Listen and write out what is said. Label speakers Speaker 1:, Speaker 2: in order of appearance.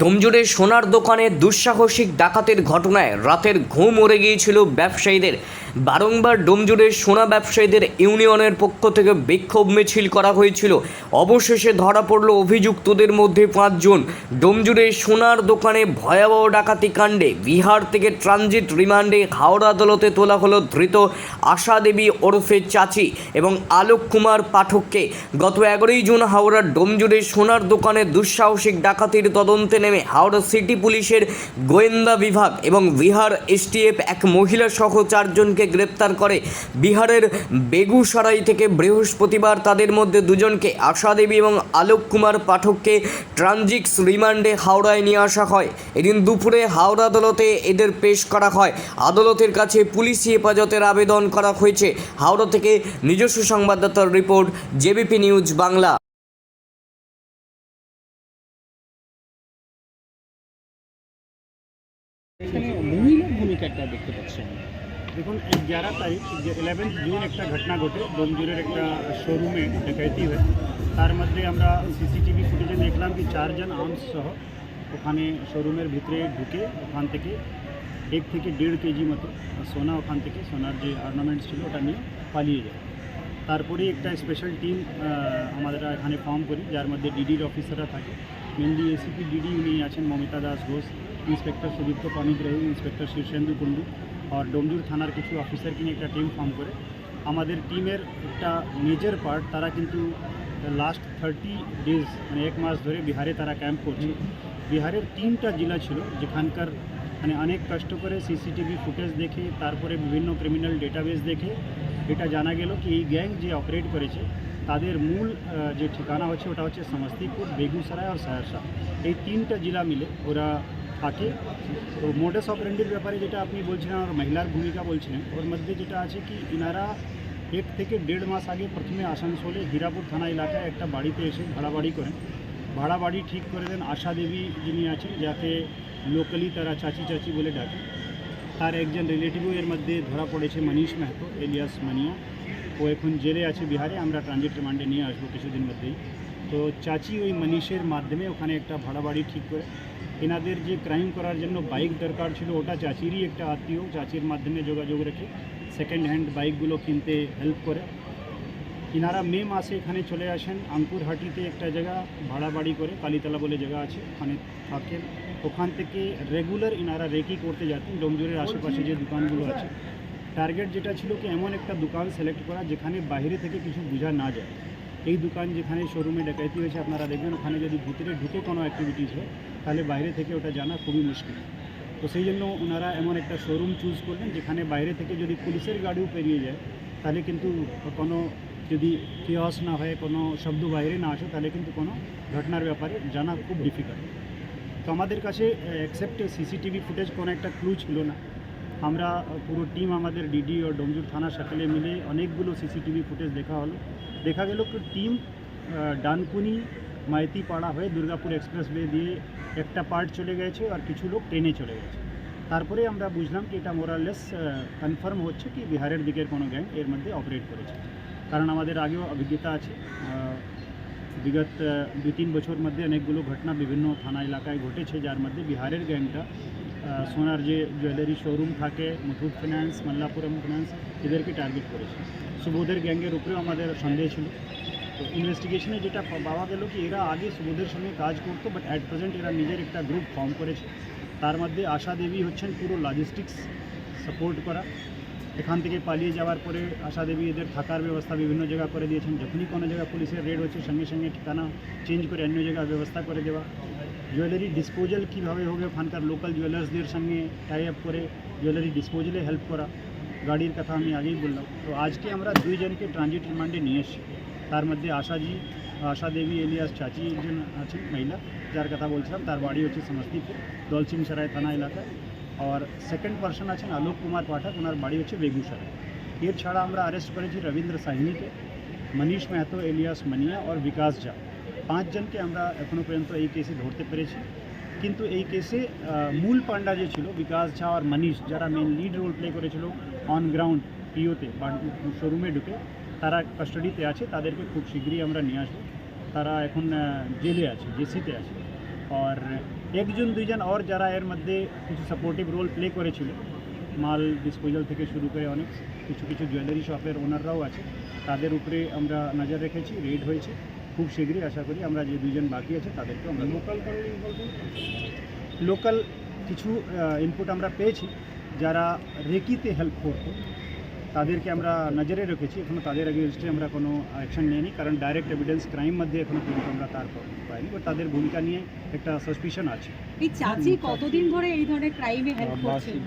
Speaker 1: ডোমজুড়ে সোনার দোকানে দুঃসাহসিক ডাকাতের ঘটনায় রাতের ঘুম উড়ে গিয়েছিল ব্যবসায়ীদের। বারংবার ডোমজুড়ের সোনা ব্যবসায়ীদের ইউনিয়নের পক্ষ থেকে বিক্ষোভ মিছিল করা হয়েছিল। অবশেষে ধরা পড়ল অভিযুক্তদের মধ্যে পাঁচজন। ডোমজুড়ে সোনার দোকানে ভয়াবহ ডাকাতি কাণ্ডে বিহার থেকে ট্রানজিট রিমান্ডে হাওড়া আদালতে তোলা হলো ধৃত আশা দেবী ওরফে চাচি এবং আলোক কুমার পাঠককে। গত এগারোই জুন হাওড়ার ডোমজুড়ে সোনার দোকানে দুঃসাহসিক ডাকাতির তদন্তে নেমে হাওড়া সিটি পুলিশের গোয়েন্দা বিভাগ এবং বিহার এসটিএফ এক মহিলা সহ চারজনকে গ্রেপ্তার করে। বিহারের বেগুসরাই থেকে বৃহস্পতিবার তাদের মধ্যে দুজনকে আশা দেবী এবং আলোক কুমার পাঠককে ট্রানজিক্স রিমান্ডে হাওড়ায় নিয়ে আসা হয়। এদিন দুপুরে হাওড়া আদালতে এদের পেশ করা হয়। আদালতের কাছে পুলিশি হেফাজতের আবেদন করা হয়েছে। হাওড়া থেকে নিজস্ব সংবাদদাতার রিপোর্ট, জেবিপি নিউজ বাংলা।
Speaker 2: এখানে মহিলার ভূমিকাটা দেখতে পাচ্ছি আমি
Speaker 3: দেখুন এগারো তারিখ যে ইলেভেন্থ জুন একটা ঘটনা ঘটে ডোমজুরের একটা শোরুমে ডাকাইতি হয়, তার মধ্যে আমরা সিসিটিভি ফুটেজে দেখলাম কি চারজন আর্মস সহ ওখানে শোরুমের ভিতরে ঢুকে ওখান থেকে এক থেকে দেড় কেজি মতো সোনা ওখান থেকে, সোনার যে অর্নামেন্টস ছিল, ওটা নিয়ে পালিয়ে যায়। তারপরে একটা স্পেশাল টিম আমাদের এখানে ফর্ম করি, যার মধ্যে ডিডির অফিসাররা থাকে। মেনলি এসিপি ডিডি উনি আছেন, মমিতা দাস ঘোষ ইন্সপেক্টর সুদীপ্ত পানিগ্রাহী ইন্সপেক্টর শীর্ষেন্দু কুণ্ডু আর ডোমজুর থানার কিছু অফিসারকে নিয়ে একটা টিম ফর্ম করে। আমাদের টিমের একটা মেজর পার্ট তারা কিন্তু লাস্ট থার্টি ডেজ মানে এক মাস ধরে বিহারে তারা ক্যাম্প করছে। বিহারের তিনটা জেলা ছিল, যেখানকার মানে অনেক কষ্ট করে সিসিটিভি ফুটেজ দেখে, তারপরে বিভিন্ন ক্রিমিনাল ডেটাবেস দেখে, এটা জানা গেল কি এই গ্যাং যে অপারেট করেছে, তাদের মূল যে ঠিকানা হচ্ছে, ওটা হচ্ছে সমস্তিপুর বেগুসরাই আর সহরসা এই তিনটা জেলা মিলে ওরা থাকে। তো মোডাস অপারেন্ডির ব্যাপারে যেটা আপনি বলছিলেন, আর মহিলার ভূমিকা বলছিলেন, ওর মধ্যে যেটা আছে কি, ইনারা এক থেকে দেড় মাস আগে প্রথমে আসানসোলে হীরাপুর থানা এলাকায় একটা বাড়িতে এসে ভাড়া বাড়ি করেন। ভাড়া বাড়ি ঠিক করে দেন আশা দেবী যিনি আছেন, যাকে লোকালি তারা চাচি চাচি বলে ডাকে। তার একজন রিলেটিভও এর মধ্যে ধরা পড়েছে মনীষ মেহতো, এলিয়াস মানিয়া। ও এখন জেলে আছে বিহারে, আমরা ট্রানজিট রিমান্ডে নিয়ে আসব কিছুদিন মধ্যেই। তো চাচি ওই মনীষের মাধ্যমে ওখানে একটা ভাড়া বাড়ি ঠিক করে এনাদের যে ক্রাইম করার জন্য বাইক দরকার ছিল, ওটা চাচিরই একটা আত্মীয়, চাচির মাধ্যমে যোগাযোগ রেখে সেকেন্ড হ্যান্ড বাইকগুলো কিনতে হেল্প করে। ইনারা মে মাসে এখানে চলে আসেন, আঙ্কুরহাটিতে একটা জায়গা ভাড়া বাড়ি করে, কালীতলা বলে জায়গা আছে, ওখানে থাকেন। ওখান থেকে রেগুলার ইনারা রেকি করতে যেতেন ডোমজুরের আশেপাশে যে দোকানগুলো আছে। টার্গেট যেটা ছিল কি, এমন একটা দোকান সিলেক্ট করা, যেখানে বাইরে থেকে কিছু বোঝা না যায়। এই দোকান যেখানে শোরুমে ডাকাইতি হয়েছে, আপনারা দেখবেন, ওখানে যদি ভিতরে ঢুকে কোনো অ্যাক্টিভিটিস হয়, তাহলে বাইরে থেকে ওটা জানা খুবই মুশকিল। তো সেই জন্য ওনারা এমন একটা শোরুম চুজ করলেন, যেখানে বাইরে থেকে যদি পুলিশের গাড়িও পেরিয়ে যায়, তাহলে কিন্তু কোনো যদি কেয়স না হয়, কোনো শব্দ বাইরে না আসে, তাহলে কিন্তু কোনো ঘটনার ব্যাপারে জানা খুব ডিফিকাল্ট তো আমাদের কাছে অ্যাকসেপ্ট সিসিটিভি ফুটেজ কোনো একটা ক্লু ছিল না। আমরা পুরো টিম আমাদের ডিডি ও ডোমজুর থানা সকলে মিলে অনেকগুলো সিসিটিভি ফুটেজ দেখা হলো। দেখা গেল টিম ডানকুনি, মাইতিপাড়া হয়ে দুর্গাপুর এক্সপ্রেসওয়ে দিয়ে একটা পার্ট চলে গেছে আর কিছু লোক ট্রেনে চলে গেছে। তারপরে আমরা বুঝলাম কি এটা মোরালেস কনফার্ম হচ্ছে কি বিহারের দিকের কোনো গ্যাং এর মধ্যে অপারেট করেছে। কারণ আমাদের আগেও অভিজ্ঞতা আছে বিগত দুই তিন বছর মধ্যে অনেকগুলো ঘটনা বিভিন্ন থানা এলাকায় ঘটেছে, যার মধ্যে বিহারের গ্যাংটা সোনার যে জুয়েলারি শোরুম থাকে মুথুট ফিন্যান্স মাল্লাপুরম ফিন্যান্স এদেরকে টার্গেট করেছে। সুবোধের গ্যাংয়ের উপরেও আমাদের সন্দেহ ছিল। তো ইনভেস্টিগেশনে যেটা পাওয়া গেল কি, এরা আগে সুবোধের সঙ্গে কাজ করতো বাট অ্যাট প্রেজেন্ট এরা নিজের একটা গ্রুপ ফর্ম করেছে। তার মধ্যে আশা দেবী হচ্ছেন পুরো লজিস্টিক্স সাপোর্ট করা। এখান থেকে পালিয়ে যাওয়ার পরে আশা দেবী এদের থাকার ব্যবস্থা বিভিন্ন জায়গা করে দিয়েছেন। যখনই কোনো জায়গায় পুলিশের রেড হচ্ছে, সঙ্গে সঙ্গে ঠিকানা চেঞ্জ করে অন্য জায়গায় ব্যবস্থা করে দেওয়া। জুয়েলারি ডিসপোজাল কীভাবে হবে ওখানকার লোকাল জুয়েলার্সদের সঙ্গে টাই আপ করে জুয়েলারি ডিসপোজালে হেল্প করা গাড়ির কথা আমি আগেই বললাম তো আজকে আমরা দুইজনকে ট্রানজিট রিমান্ডে নিয়ে এসেছি তার মধ্যে আশাজি আশা দেবী এলিয়াস চাচি একজন আছেন মহিলা যার কথা বলছিলাম তার বাড়ি হচ্ছে সমস্তিপুর দলসিং সরাই থানা এলাকায় আর সেকেন্ড পার্সন আছেন আলোক কুমার পাঠক ওনার বাড়ি হচ্ছে বেগুসরাই এর ছাড়া আমরা অ্যারেস্ট করেছি রবীন্দ্র সাহিনীকে মনীষ মেহতো এলিয়াস মানিয়া আর বিকাশ ঝা পাঁচজনকে আমরা এখনও পর্যন্ত এই কেসে ধরতে পেরেছি। কিন্তু এই কেসে মূল পান্ডা যে ছিল, বিকাশ ঝা আর মনীষ, যারা মেন লিড রোল প্লে করেছিল অন গ্রাউন্ড পিওতে বা শোরুমে ঢুকে, তারা কাস্টাডিতে আছে, তাদেরকে খুব শীঘ্রই আমরা নিয়ে আসব। তারা এখন জেলে আছে জেসিতে আছে। আর একজন, দুইজন, আর যারা এর মধ্যে কিছু সাপোর্টিভ রোল প্লে করেছিল, মাল ডিসপোজাল থেকে শুরু করে অনেক কিছু কিছু জুয়েলারি শপের ওনাররাও আছে, তাদের উপরে আমরা নজর রেখেছি রেড হয়েছে। খুব শীঘ্রই আশা করি আমরা যে দুজন বাকি আছে তাদেরকে আমরা লোকাল লোকাল কিছু ইনপুট আমরা পেয়েছি। যারা রেকিতে হেল্প করতো তাদেরকে আমরা নজরে রেখেছি। এখনও তাদের এগেনস্টে আমরা কোনো অ্যাকশন নিইনি কারণ ডাইরেক্ট এভিডেন্স ক্রাইম মধ্যে এখনও পর্যন্ত আমরা তার পাইনি। বাট তাদের ভূমিকা নিয়ে একটা সাসপিশন আছে।
Speaker 4: এই চাচি কতদিন ধরে এই ধরনের ক্রাইমে হেল্প করছেন